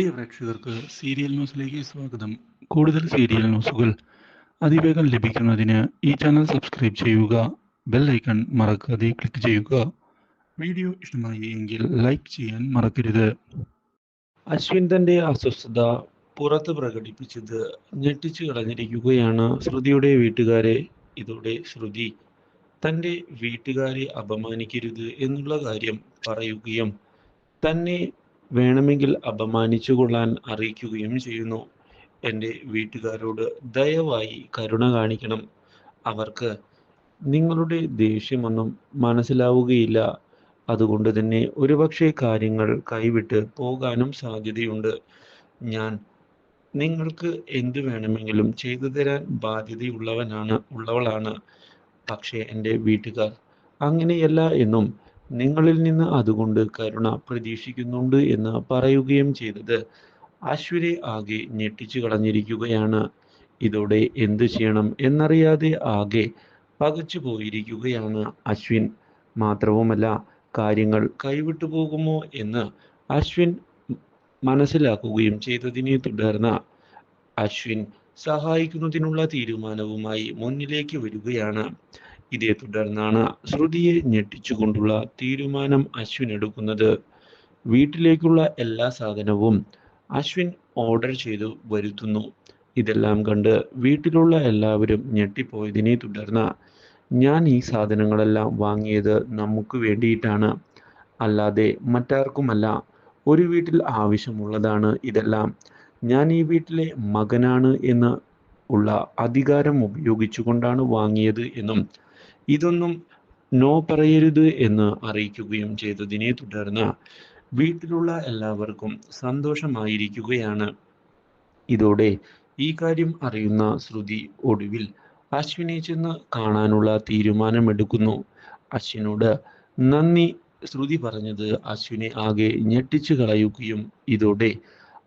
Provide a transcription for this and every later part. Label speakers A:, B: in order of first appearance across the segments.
A: പ്രിയ പ്രേക്ഷകർക്ക് സീരിയൽ ന്യൂസിലേക്ക് സ്വാഗതം. കൂടുതൽ സീരിയൽ ന്യൂസുകൾ അതിവേഗം ലഭിക്കുന്നതിന് ഈ ചാനൽ സബ്സ്ക്രൈബ് ചെയ്യുക ബെൽ ഐക്കൺ മറക്കാതെ ക്ലിക്ക് ചെയ്യുക. വീഡിയോ ഇഷ്ടമായി എങ്കിൽ ലൈക്ക് ചെയ്യാൻ മറക്കരുത്.
B: അശ്വിൻ തന്റെ അസ്വസ്ഥത പുറത്ത് പ്രകടിപ്പിച്ചത് ഞെട്ടിച്ചു കളഞ്ഞിരിക്കുകയാണ് ശ്രുതിയുടെ വീട്ടുകാരെ. ഇതോടെ ശ്രുതി തന്റെ വീട്ടുകാരെ അപമാനിക്കരുത് എന്നുള്ള കാര്യം പറയുകയും തന്നെ വേണമെങ്കിൽ അപമാനിച്ചു കൊള്ളാൻ അറിയിക്കുകയും ചെയ്യുന്നു. എന്റെ വീട്ടുകാരോട് ദയവായി കരുണ കാണിക്കണം. അവർക്ക് നിങ്ങളുടെ ദേഷ്യമൊന്നും മനസ്സിലാവുകയില്ല. അതുകൊണ്ട് തന്നെ ഒരുപക്ഷെ കാര്യങ്ങൾ കൈവിട്ട് പോകാനും സാധ്യതയുണ്ട്. ഞാൻ നിങ്ങൾക്ക് എന്ത് വേണമെങ്കിലും ചെയ്തു തരാൻ ബാധ്യതയുള്ളവനാണ് ഉള്ളവളാണ്. പക്ഷേ എന്റെ വീട്ടുകാർ അങ്ങനെയല്ല എന്നും നിങ്ങളിൽ നിന്ന് അതുകൊണ്ട് കരുണ പ്രതീക്ഷിക്കുന്നുണ്ട് എന്ന് പറയുകയും ചെയ്തത്. അശ്വരെ ആകെ ഞെട്ടിച്ചു കളഞ്ഞിരിക്കുകയാണ്. ഇതോടെ എന്തു ചെയ്യണം എന്നറിയാതെ ആകെ പകച്ചു പോയിരിക്കുകയാണ് അശ്വിൻ. മാത്രവുമല്ല കാര്യങ്ങൾ കൈവിട്ടു പോകുമോ എന്ന് അശ്വിൻ മനസ്സിലാക്കുകയും ചെയ്തതിനെ തുടർന്ന് അശ്വിൻ സഹായിക്കുന്നതിനുള്ള തീരുമാനവുമായി മുന്നിലേക്ക് വരികയാണ്. ഇതേ തുടർന്നാണ് ശ്രുതിയെ ഞെട്ടിച്ചുകൊണ്ടുള്ള തീരുമാനം അശ്വിൻ എടുക്കുന്നത്. വീട്ടിലേക്കുള്ള എല്ലാ സാധനവും അശ്വിൻ ഓർഡർ ചെയ്തു വരുത്തുന്നു. ഇതെല്ലാം കണ്ട് വീട്ടിലുള്ള എല്ലാവരും ഞെട്ടിപ്പോയതിനെ തുടർന്ന് ഞാൻ ഈ സാധനങ്ങളെല്ലാം വാങ്ങിയത് നമുക്ക് വേണ്ടിയിട്ടാണ്. അല്ലാതെ മറ്റാർക്കുമല്ല ഒരു വീട്ടിൽ ആവശ്യമുള്ളതാണ് ഇതെല്ലാം. ഞാൻ ഈ വീട്ടിലെ മകനാണ് എന്ന് ഉള്ള അധികാരം ഉപയോഗിച്ചുകൊണ്ടാണ് വാങ്ങിയത് എന്നും ഇതൊന്നും നോ പറയരുത് എന്ന് അറിയിക്കുകയും ചെയ്തതിനെ തുടർന്ന് വീട്ടിലുള്ള എല്ലാവർക്കും സന്തോഷമായിരിക്കുകയാണ്. ഇതോടെ ഈ കാര്യം അറിയുന്ന ശ്രുതി ഒടുവിൽ അശ്വിനെ ചെന്ന് കാണാനുള്ള തീരുമാനമെടുക്കുന്നു. അശ്വിനോട് നന്ദി. ശ്രുതി പറഞ്ഞത് അശ്വിനെ ആകെ ഞെട്ടിച്ചു കളയുകയും ഇതോടെ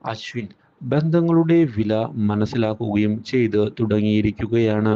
B: അശ്വിൻ ബന്ധങ്ങളുടെ വില മനസ്സിലാക്കുകയും ചെയ്ത് തുടങ്ങിയിരിക്കുകയാണ്.